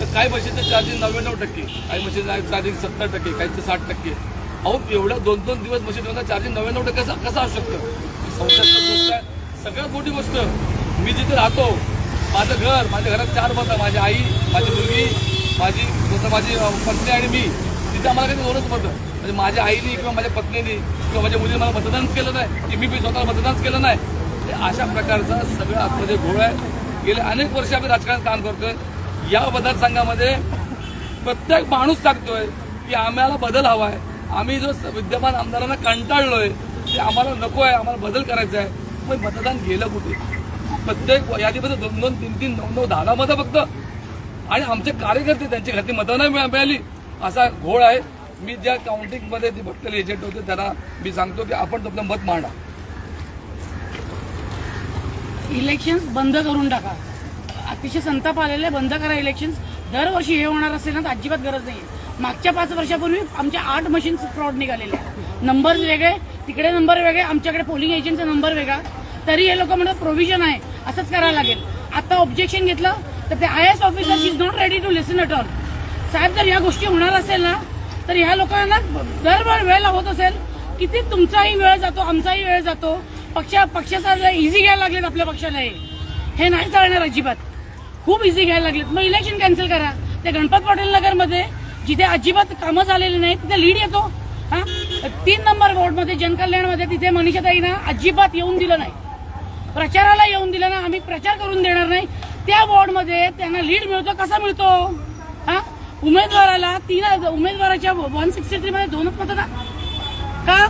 तर काही मशीनचं चार्जिंग नव्याण्णव टक्के काही मशीनचं चार्जिंग सत्तर टक्के काहीचं साठ टक्के. अहो एवढ्या दोन दोन दिवस मशीन चार्जिंग नव्याण्णव टक्के कसं कसं असू शकतं? संशयास्पद गोष्ट आहे. सगळ्यात मोठी गोष्ट मी जिथे राहतो माझं घर माझ्या घरात चार मतं माझी आई माझी मुलगी माझी स्वतः माझी पत्नी आणि मी तिथे आम्हाला काही दोनच मतं म्हणजे माझ्या आईने किंवा माझ्या पत्नीने किंवा माझ्या मुलीने मला मतदानच केलं नाही की मी बी स्वतःला मतदानच केलं नाही. अशा प्रकारचा सगळं आतमध्ये घोळ आहे. गेले अनेक वर्ष आम्ही राजकारणात काम करतोय. या मतदारसंघामध्ये प्रत्येक माणूस सांगतोय की आम्हाला बदल हवा आहे. आम्ही जो विद्यमान आमदारांना कंटाळलोय ते आम्हाला नको आहे आम्हाला बदल करायचा आहे. पण मतदान गेलं कुठे? प्रत्येक यादीमध्ये दोन दोन तीन तीन नऊ नऊ दहा मतं फक्त. आणि आमचे कार्यकर्ते त्यांची घरची मतं नाही मिळा- मिळाली. असा घोळ आहे. मी ज्या काउंटिंगमध्ये ते भटलेले एजंट होते त्यांना मी सांगतो की आपण आपलं मत मांडा. इलेक्शन बंद करून टाका. अतिशय संताप आलेले बंद करा इलेक्शन्स दरवर्षी हे होणार असेल ना तर अजिबात गरज नाही मागच्या पाच वर्षापूर्वी आमच्या आठ मशीन्स फ्रॉड निघालेले नंबर वेगळे तिकडे नंबर वेगळे आमच्याकडे पोलिंग एजंटचा नंबर वेगळा. तरी हे लोक म्हणतात प्रोव्हिजन आहे. असंच करायला लागेल. आता ऑब्जेक्शन घेतलं तर ते IAS officer is not ready to listen at all साहेब जर या गोष्टी होणार असेल ना तर ह्या लोकांना दरबार वेळ होत असेल. किती तुमचाही वेळ जातो आमचाही वेळ जातो. पक्ष पक्षाचा इझी घ्यायला लागलेत आपल्या पक्षाला हे. हे नाही चालणार अजिबात. खूप इझी घ्यायला लागलेत. मग इलेक्शन कॅन्सल करा. ते गणपत पाटील नगरमध्ये जिथे अजिबात कामं झालेली नाही तिथे लीड येतो. हा? तीन नंबर वॉर्डमध्ये जनकल्याणमध्ये तिथे मनीषाताईना अजिबात येऊन दिलं नाही. प्रचाराला येऊन दिलं ना आम्ही प्रचार करून देणार नाही. त्या वॉर्डमध्ये त्यांना लीड मिळतो. कसा मिळतो? हा? उमेदवाराला तीन उमेदवाराच्या वन सिक्स्टी थ्रीमध्ये दोनच मतं ना? का?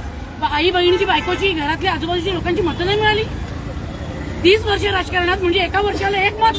आई बहिणीची बायकोची घरातल्या आजूबाजूच्या लोकांची मतं नाही मिळाली? तीस वर्ष राजकारणात म्हणजे एका वर्षाला एक मत.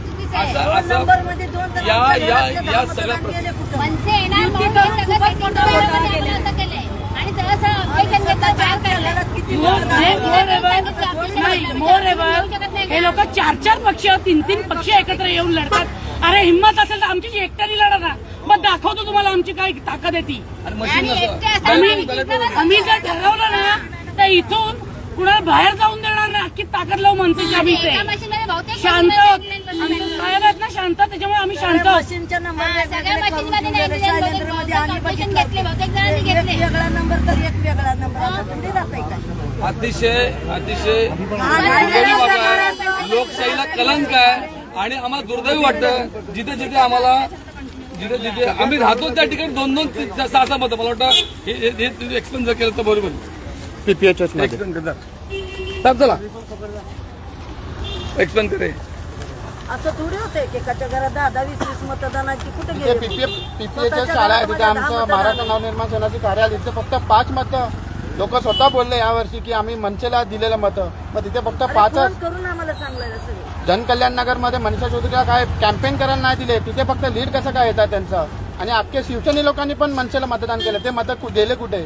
असं असं या या या सगळ्या प्र- मनसे येणार म्हणून हे हे लोक चार चार पक्ष तीन तीन पक्ष एकत्र येऊन लढतात. अरे हिंमत असेल तर आमची जी एकट्याने लढा ना मग दाखवतो तुम्हाला आमची काय ताकद आहे ती. आणि मशीन आणि एकटे कसं असं आम्ही जर ठरवलं ना तर इथून कुणाला बाहेर जाऊन अख्खी ताकद लावू मनसेची आम्ही शांत आहोत. आमचे साहेब ना शांत त्याच्यामुळे आम्ही शांत आहोत. मशीनच्या नंबर हा, वेगवेगळे सगळ्या करून मशीनमध्ये दिलेले. नाही दिले, शैलेंद्रमध्ये बहुतेक आम्ही ऑपरेशन बघितलं. घेतले, बहुतेक जणांनी एक घेतले. वेगळा नंबर तर एक वेगळा नंबर. आता तुम्ही जाताय का अतिशय अतिशय हा, दुर्दैवी नाही, बाब आहे लोकशाहीला कलंक आहे. आणि आम्हाला दुर्दैवी वाटतं जिथे जिथे आम्हाला जिथे जिथे आम्ही राहतो त्या ठिकाणी दोन दोन तीन- सहा सहा मतं. मला वाटतं हे हे- हे एक्सपेन्स जर केलं तर बरोबर. पीपीएच एक्सपेन्स करतात साहेब चला. एक्सपेन्स करे. असं थोडी होते की एकाच्या घरात दहा दहा वीस वीस मतदानाची कुठे तिथे गेले पीपीएच्या स्वतःच्या शाळा आहे तिथे आमचं महाराष्ट्र नवनिर्माण सेनाची कार्यालय तिथे फक्त पाच मतं. लोक स्वतः बोलले यावर्षी की आम्ही मनसेला दिलेलं मतं. मग तिथे फक्त अरे पाचच. फोन करून आम्हाला सांगलं सगळे जनकल्याण नगरमध्ये मनीषा चौधरीला काय कॅम्पेन करायला नाही दिले? तिथे फक्त लीड कसं काय येतात त्यांचं? आणि अख्खे शिवसेने लोकांनी पण मनसेला मतदान केलं. ते मतं कु- गेले कुठे?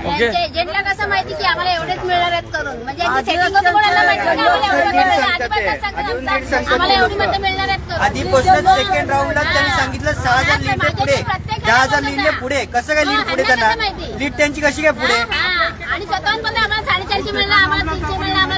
एजंटला कसं माहिती की आम्हाला एवढेच मिळणार आहेत करून. म्हणजे आम्हाला एवढं मतं मिळणार आहेत सेकंड राऊंडला त्यांनी सांगितलं सहा हजार लीड पुढे. दहा हजार लीडने पुढे. कसं काय लीड पुढे त्यांना लीड त्यांची कशी काय पुढे? हा, आणि स्वतःहून पण आम्हाला साडेचारशे मिळणार आम्हाला तीनशे मिळणार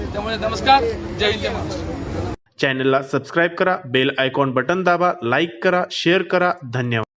त्यामुळे नमस्कार जय हिंद जय महाराष्ट्र. चॅनलला सबस्क्राईब करा बेल आयकॉन बटन दाबा लाईक करा शेअर करा धन्यवाद.